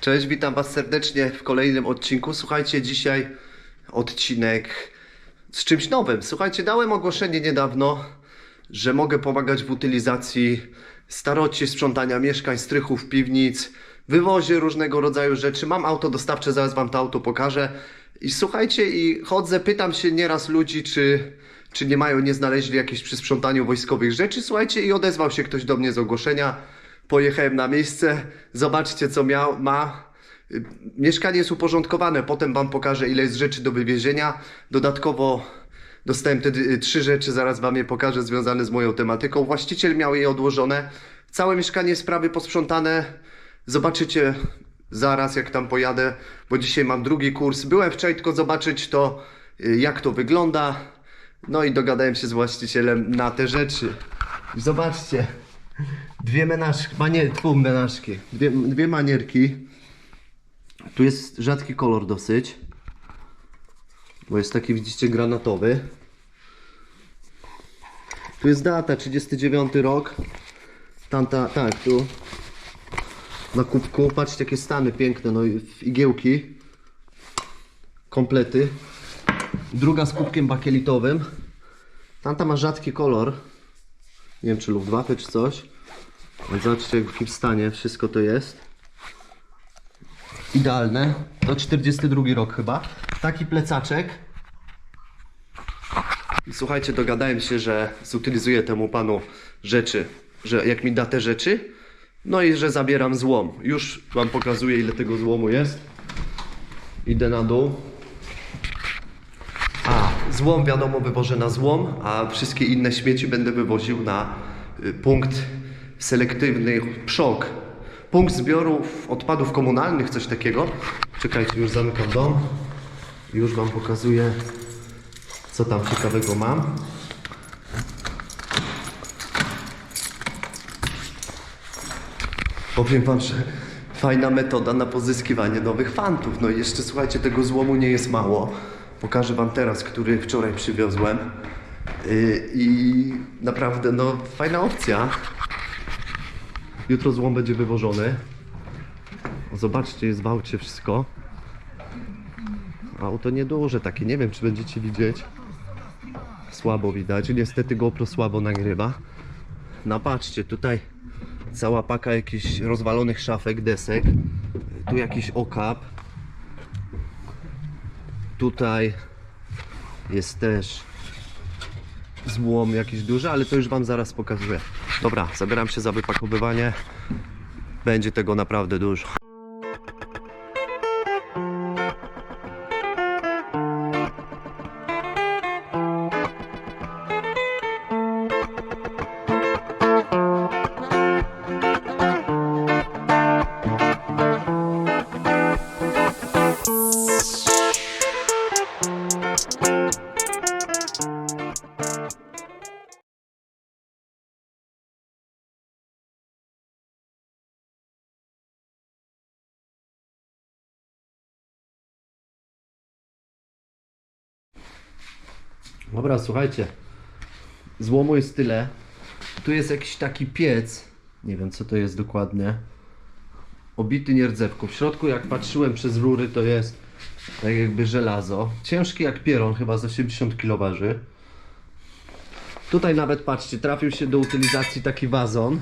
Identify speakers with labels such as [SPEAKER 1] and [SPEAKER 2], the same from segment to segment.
[SPEAKER 1] Cześć, witam Was serdecznie w kolejnym odcinku. Słuchajcie, dzisiaj odcinek z czymś nowym. Słuchajcie, dałem ogłoszenie niedawno, że mogę pomagać w utylizacji staroci, sprzątania mieszkań, strychów, piwnic, wywozie różnego rodzaju rzeczy. Mam auto dostawcze, zaraz Wam to auto pokażę. I słuchajcie, i chodzę, pytam się nieraz ludzi, czy, czy nie mają, nie znaleźli jakichś przy sprzątaniu wojskowych rzeczy. Słuchajcie, i odezwał się ktoś do mnie z ogłoszenia. Pojechałem na miejsce, zobaczcie co miał, ma. Mieszkanie jest uporządkowane, potem Wam pokażę ile jest rzeczy do wywiezienia. Dodatkowo dostałem te y, trzy rzeczy, zaraz Wam je pokażę, związane z moją tematyką. Właściciel miał je odłożone. Całe mieszkanie jest prawie posprzątane. Zobaczycie zaraz jak tam pojadę, bo dzisiaj mam drugi kurs. Byłem wczoraj tylko zobaczyć to, y, jak to wygląda. No i dogadałem się z właścicielem na te rzeczy. Zobaczcie. Dwie menażki, manie, tfu, menażki, dwie, dwie manierki. Tu jest rzadki kolor dosyć, bo jest taki, widzicie, granatowy. Tu jest data, 39 rok. Tamta, tak, tu na kubku, patrzcie jakie stany piękne, no i igiełki. Komplety. Druga z kubkiem bakielitowym. Tamta ma rzadki kolor. Nie wiem czy Luftwaffe czy coś. Zobaczcie w jakim stanie wszystko to jest. Idealne. To 42 rok chyba. Taki plecaczek. Słuchajcie, dogadałem się, że zutylizuję temu panu rzeczy, że jak mi da te rzeczy, no i że zabieram złom. Już wam pokazuję ile tego złomu jest. Idę na dół. A, złom wiadomo wywożę na złom, a wszystkie inne śmieci będę wywoził na y, punkt selektywny PSZOK. Punkt zbiorów odpadów komunalnych, coś takiego. Czekajcie, już zamykam dom. Już Wam pokazuję, co tam ciekawego mam. Powiem Wam, że fajna metoda na pozyskiwanie nowych fantów. No i jeszcze słuchajcie, tego złomu nie jest mało. Pokażę Wam teraz, który wczoraj przywiozłem. Yy, I naprawdę, no, fajna opcja. Jutro złom będzie wywożony. Zobaczcie, jest w aucie wszystko. Auto nieduże takie, nie wiem czy będziecie widzieć. Słabo widać, niestety GoPro słabo nagrywa. No patrzcie, tutaj cała paka jakichś rozwalonych szafek, desek. Tu jakiś okap. Tutaj jest też złom jakiś duży, ale to już Wam zaraz pokazuję. Dobra, zabieram się za wypakowywanie. Będzie tego naprawdę dużo. Dobra, słuchajcie. Złomu jest tyle. Tu jest jakiś taki piec. Nie wiem co to jest dokładnie. Obity nierdzewką. W środku jak patrzyłem przez rury to jest tak jakby żelazo. Ciężki jak pieron, chyba z 80 kg waży. Tutaj nawet patrzcie, trafił się do utylizacji taki wazon.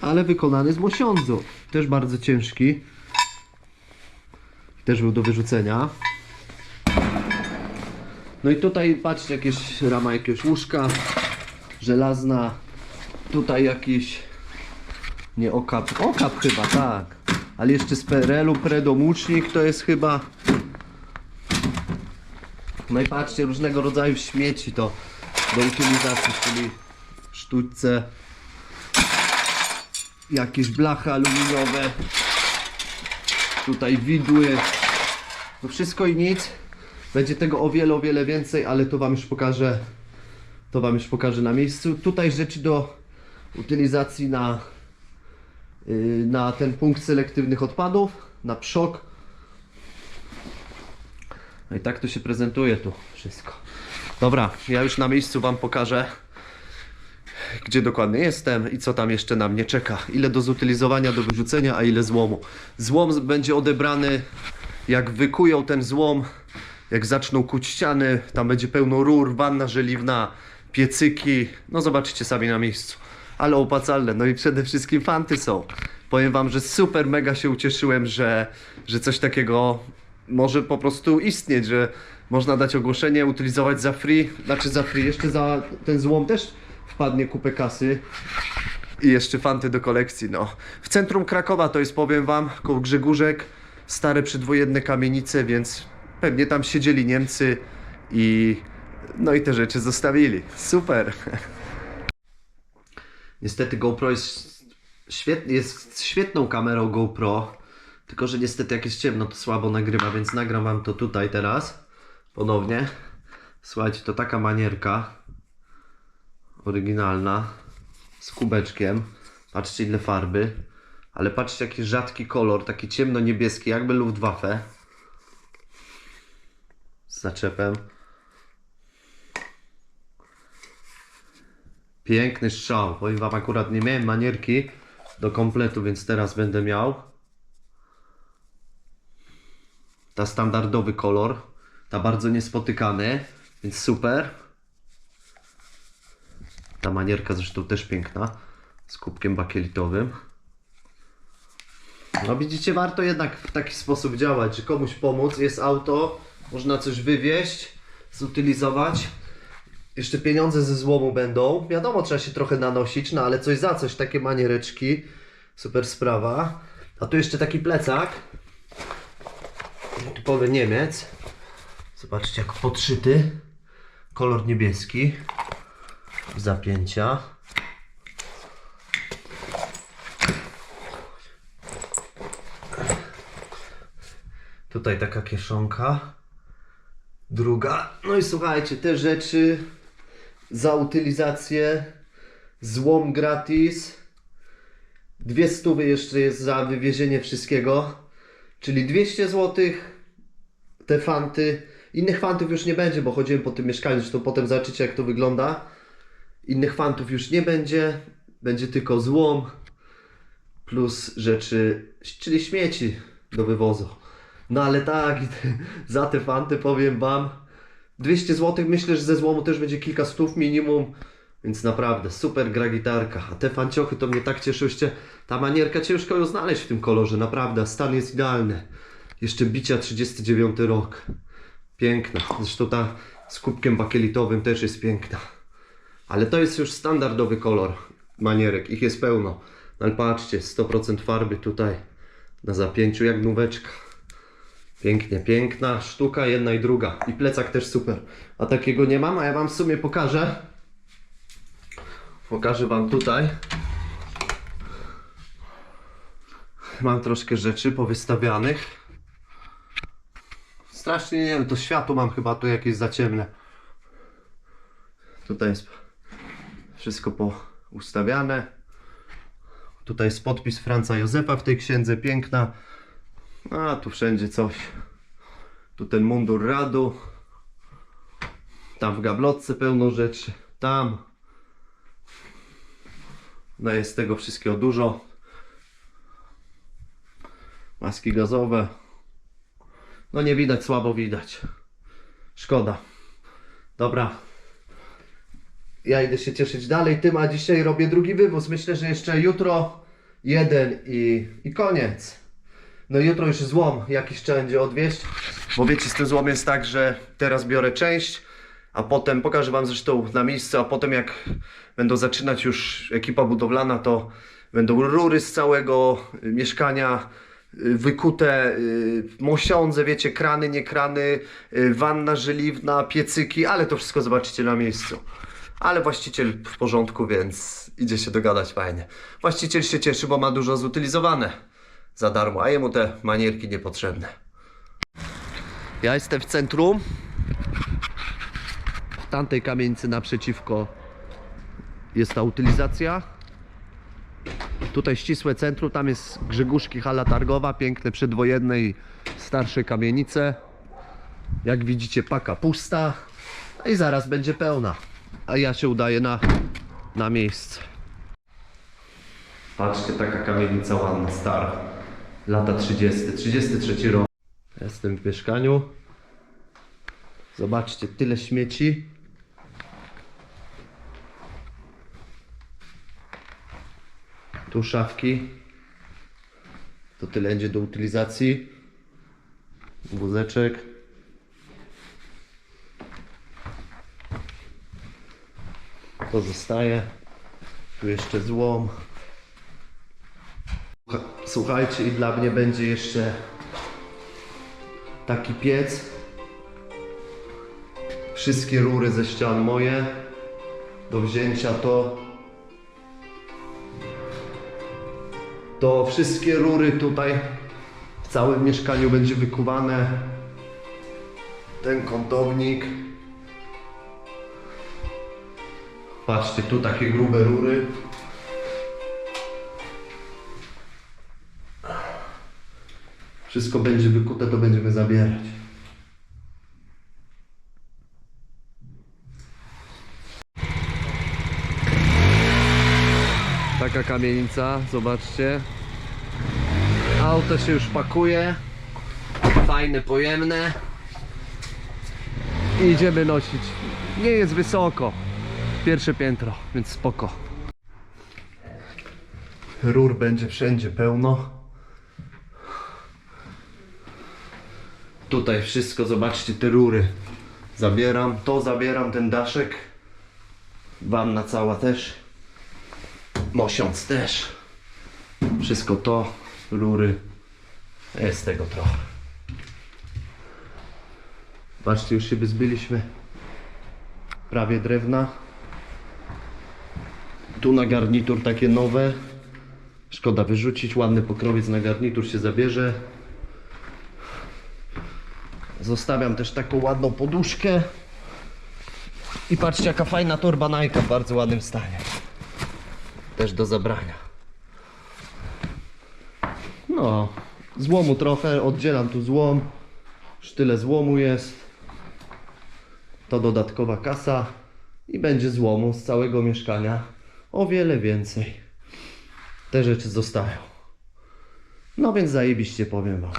[SPEAKER 1] Ale wykonany z mosiądzu. Też bardzo ciężki. Też był do wyrzucenia. No i tutaj patrzcie, jakieś rama jakiegoś łóżka żelazna. Tutaj jakiś nie okap, okap chyba, tak. Ale jeszcze z PRL-u predomucznik to jest chyba. No i patrzcie, różnego rodzaju śmieci to do utylizacji, czyli sztućce, jakieś blachy aluminiowe, tutaj widły, no wszystko i nic. Będzie tego o wiele, o wiele więcej, ale to Wam już pokażę. To Wam już pokażę na miejscu. Tutaj rzeczy do utylizacji na, yy, na ten punkt selektywnych odpadów, na przok. No i tak to się prezentuje tu wszystko. Dobra, ja już na miejscu Wam pokażę. gdzie dokładnie jestem i co tam jeszcze na mnie czeka. Ile do zutylizowania, do wyrzucenia, a ile złomu. Złom będzie odebrany, jak wykują ten złom, jak zaczną kuć ściany, tam będzie pełno rur, wanna żeliwna, piecyki. No zobaczycie sami na miejscu. Ale opłacalne. No i przede wszystkim fanty są. Powiem wam, że super mega się ucieszyłem, że, że coś takiego może po prostu istnieć, że można dać ogłoszenie, utylizować za free, znaczy za free, jeszcze za ten złom też wpadnie kupę kasy i jeszcze fanty do kolekcji, no. W centrum Krakowa to jest, powiem wam, koło Grzegórzek, stare przedwojenne kamienice, więc pewnie tam siedzieli Niemcy i no i te rzeczy zostawili. Super. Niestety GoPro jest, jest świetną kamerą GoPro, tylko że niestety jak jest ciemno to słabo nagrywa, więc nagram wam to tutaj teraz ponownie. Słuchajcie, to taka manierka oryginalna z kubeczkiem. Patrzcie ile farby, ale patrzcie jaki rzadki kolor, taki ciemno-niebieski, jakby Luftwaffe. Z zaczepem. Piękny strzał. Powiem wam akurat nie miałem manierki do kompletu, więc teraz będę miał. Ta standardowy kolor. Ta bardzo niespotykany, więc super. Ta manierka zresztą też piękna. Z kubkiem bakielitowym. No widzicie, warto jednak w taki sposób działać, że komuś pomóc, jest auto, można coś wywieźć, zutylizować. Jeszcze pieniądze ze złomu będą. Wiadomo, trzeba się trochę nanosić, no ale coś za coś, takie maniereczki. Super sprawa. A tu jeszcze taki plecak. Typowy Niemiec. Zobaczcie, jak podszyty. Kolor niebieski. Zapięcia. Tutaj taka kieszonka. Druga. No i słuchajcie, te rzeczy za utylizację. Złom gratis. Dwie stówy jeszcze jest za wywiezienie wszystkiego. Czyli 200 zł. Te fanty. Innych fantów już nie będzie, bo chodziłem po tym mieszkaniu. Zresztą potem zobaczycie jak to wygląda. Innych fantów już nie będzie. Będzie tylko złom. Plus rzeczy, czyli śmieci do wywozu. No ale tak, za te fanty powiem wam 200 zł, myślę, że ze złomu też będzie kilka stów minimum, więc naprawdę super gra gitarka. A te fanciochy to mnie tak cieszyście. Ta manierka ciężko ją znaleźć w tym kolorze, naprawdę, stan jest idealny. Jeszcze bicia 39 rok. Piękna. Zresztą ta z kubkiem bakielitowym też jest piękna. Ale to jest już standardowy kolor manierek, ich jest pełno. No ale patrzcie, 100% farby tutaj na zapięciu jak nóweczka. Pięknie, piękna sztuka, jedna i druga. I plecak też super. A takiego nie mam, a ja wam w sumie pokażę. Pokażę wam tutaj. Mam troszkę rzeczy powystawianych. Strasznie nie wiem, to światło mam chyba tu jakieś za ciemne. Tutaj jest wszystko poustawiane. Tutaj jest podpis Franca Józefa w tej księdze, piękna. A tu wszędzie coś. Tu ten mundur radu. Tam w gablotce pełno rzeczy. Tam. No jest tego wszystkiego dużo. Maski gazowe. No nie widać, słabo widać. Szkoda. Dobra. Ja idę się cieszyć dalej tym, a dzisiaj robię drugi wywóz. Myślę, że jeszcze jutro jeden i, i koniec. No jutro już złom jakiś trzeba będzie odwieźć. Bo wiecie, z tym złom jest tak, że teraz biorę część, a potem pokażę Wam zresztą na miejscu, a potem jak będą zaczynać już ekipa budowlana, to będą rury z całego y, mieszkania y, wykute, y, mosiądze, wiecie, krany, nie krany, wanna żeliwna, piecyki, ale to wszystko zobaczycie na miejscu. Ale właściciel w porządku, więc idzie się dogadać fajnie. Właściciel się cieszy, bo ma dużo zutylizowane za darmo, a jemu te manierki niepotrzebne. Ja jestem w centrum. W tamtej kamienicy naprzeciwko jest ta utylizacja. Tutaj ścisłe centrum, tam jest Grzegórzki hala targowa, piękne przedwojenne i starsze kamienice. Jak widzicie paka pusta, a i zaraz będzie pełna. A ja się udaję na na miejsce. Patrzcie, taka kamienica ładna, stara. Lata 30, 33 rok. Jestem w mieszkaniu. Zobaczcie, tyle śmieci. Tu szafki. To tyle będzie do utylizacji. Wózeczek. To zostaje. Tu jeszcze złom. Słuchajcie, i dla mnie będzie jeszcze taki piec. Wszystkie rury ze ścian moje. Do wzięcia to. To wszystkie rury tutaj w całym mieszkaniu będzie wykuwane. Ten kątownik. Patrzcie, tu takie grube rury. Wszystko będzie wykute, to będziemy zabierać. Taka kamienica, zobaczcie. Auto się już pakuje. Fajne, pojemne. I idziemy nosić. Nie jest wysoko. Pierwsze piętro, więc spoko. Rur będzie wszędzie pełno. Tutaj wszystko, zobaczcie te rury. Zabieram, to zabieram, ten daszek. Wanna cała też. Mosiąc też. Wszystko to, rury. Jest tego trochę. Patrzcie, już się wyzbyliśmy prawie drewna. Tu na garnitur takie nowe. Szkoda wyrzucić, ładny pokrowiec na garnitur się zabierze. Zostawiam też taką ładną poduszkę. I patrzcie jaka fajna torba Nike w bardzo ładnym stanie. Też do zabrania. No, złomu trochę, oddzielam tu złom. Już tyle złomu jest. To dodatkowa kasa i będzie złomu z całego mieszkania o wiele więcej. Te rzeczy zostają. No więc zajebiście powiem wam.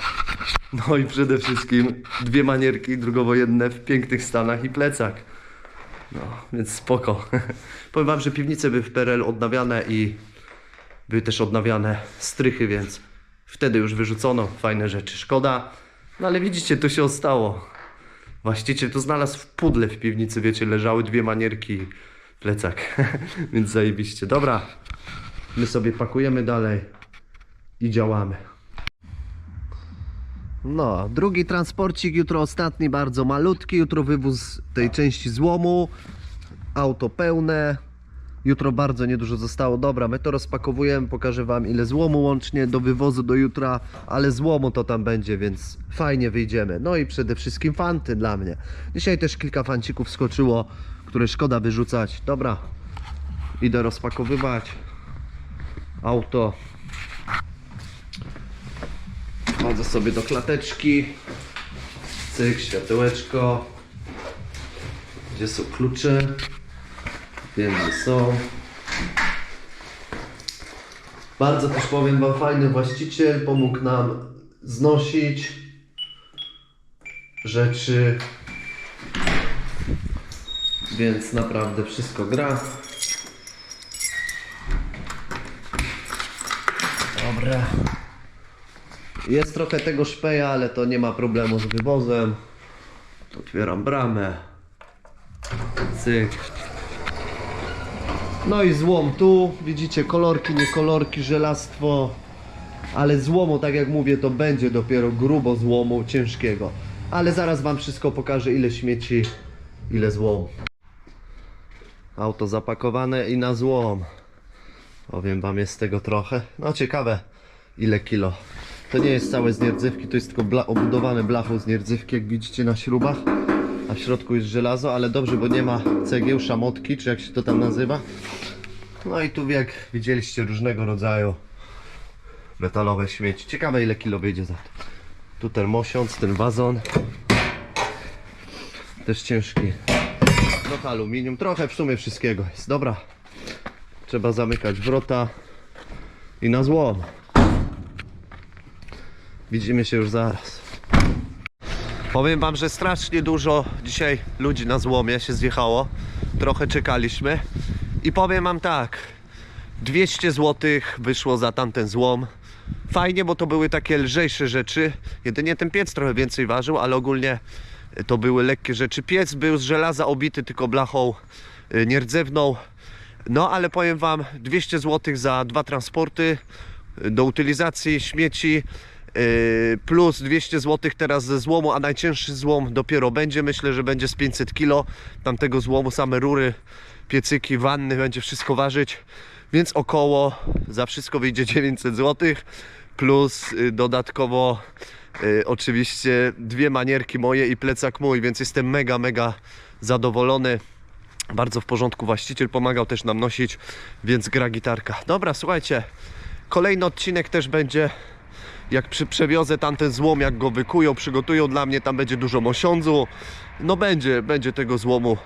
[SPEAKER 1] No i przede wszystkim dwie manierki drugowojenne w pięknych stanach i plecak. No, więc spoko. Powiem wam, że piwnice były w PRL odnawiane i były też odnawiane strychy, więc wtedy już wyrzucono fajne rzeczy. Szkoda, no ale widzicie, to się ostało. Właściciel to znalazł w pudle w piwnicy, wiecie, leżały dwie manierki i plecak. więc zajebiście. Dobra, my sobie pakujemy dalej i działamy. No, drugi transporcik, jutro ostatni, bardzo malutki. Jutro wywóz tej części złomu. Auto pełne. Jutro bardzo niedużo zostało. Dobra, my to rozpakowujemy. Pokażę Wam ile złomu łącznie do wywozu do jutra, ale złomu to tam będzie, więc fajnie wyjdziemy. No i przede wszystkim fanty dla mnie. Dzisiaj też kilka fancików skoczyło, które szkoda wyrzucać. Dobra, idę rozpakowywać auto. Wchodzę sobie do klateczki. Cyk, światełeczko. Gdzie są klucze? Wiem, gdzie są. Bardzo też powiem Wam, fajny właściciel pomógł nam znosić rzeczy. Więc naprawdę wszystko gra. Dobra. Jest trochę tego szpeja, ale to nie ma problemu z wywozem. Otwieram bramę. Cyk. No i złom tu. Widzicie kolorki, nie kolorki, żelastwo. Ale złomu, tak jak mówię, to będzie dopiero grubo złomu ciężkiego. Ale zaraz wam wszystko pokażę, ile śmieci, ile złomu. Auto zapakowane i na złom. Powiem wam, jest tego trochę. No ciekawe, ile kilo. To nie jest całe z nierdzewki, to jest tylko bla obudowane blachą z nierdzewki, jak widzicie na śrubach. A w środku jest żelazo, ale dobrze, bo nie ma cegieł, szamotki, czy jak się to tam nazywa. No i tu jak widzieliście różnego rodzaju metalowe śmieci. Ciekawe ile kilo wyjdzie za to. Tu ten mosiąc, ten wazon. Też ciężki. Trochę aluminium, trochę w sumie wszystkiego jest. Dobra, Trzeba zamykać wrota i na złom. Widzimy się już zaraz. Powiem wam, że strasznie dużo dzisiaj ludzi na złomie się zjechało. Trochę czekaliśmy. I powiem wam tak. 200 zł wyszło za tamten złom. Fajnie, bo to były takie lżejsze rzeczy. Jedynie ten piec trochę więcej ważył, ale ogólnie to były lekkie rzeczy. Piec był z żelaza obity tylko blachą y, nierdzewną. No ale powiem wam, 200 zł za dwa transporty y, do utylizacji śmieci. Y, Plus 200 zł teraz ze złomu, a najcięższy złom dopiero będzie. Myślę, że będzie z 500 kg. Tamtego złomu, same rury, piecyki, wanny, będzie wszystko ważyć. Więc około za wszystko wyjdzie 900 zł. Plus y, dodatkowo y, oczywiście dwie manierki moje i plecak mój, więc jestem mega, mega zadowolony. Bardzo w porządku właściciel pomagał też nam nosić, więc gra gitarka. Dobra, słuchajcie, kolejny odcinek też będzie jak przy, przewiozę tamten złom, jak go wykują, przygotują dla mnie, tam będzie dużo mosiądzu. No będzie, będzie tego złomu,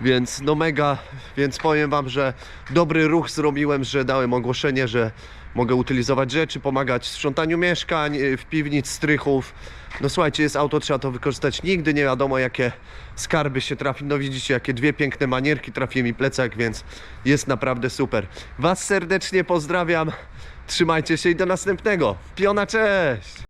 [SPEAKER 1] więc no mega, więc powiem wam, że dobry ruch zrobiłem, że dałem ogłoszenie, że mogę utylizować rzeczy, pomagać w sprzątaniu mieszkań, y, w piwnic, strychów. No słuchajcie, jest auto, trzeba to wykorzystać. Nigdy nie wiadomo, jakie skarby się trafi. No widzicie, jakie dwie piękne manierki trafi mi plecak, więc jest naprawdę super. Was serdecznie pozdrawiam. Trzymajcie się i do następnego. Piona, cześć!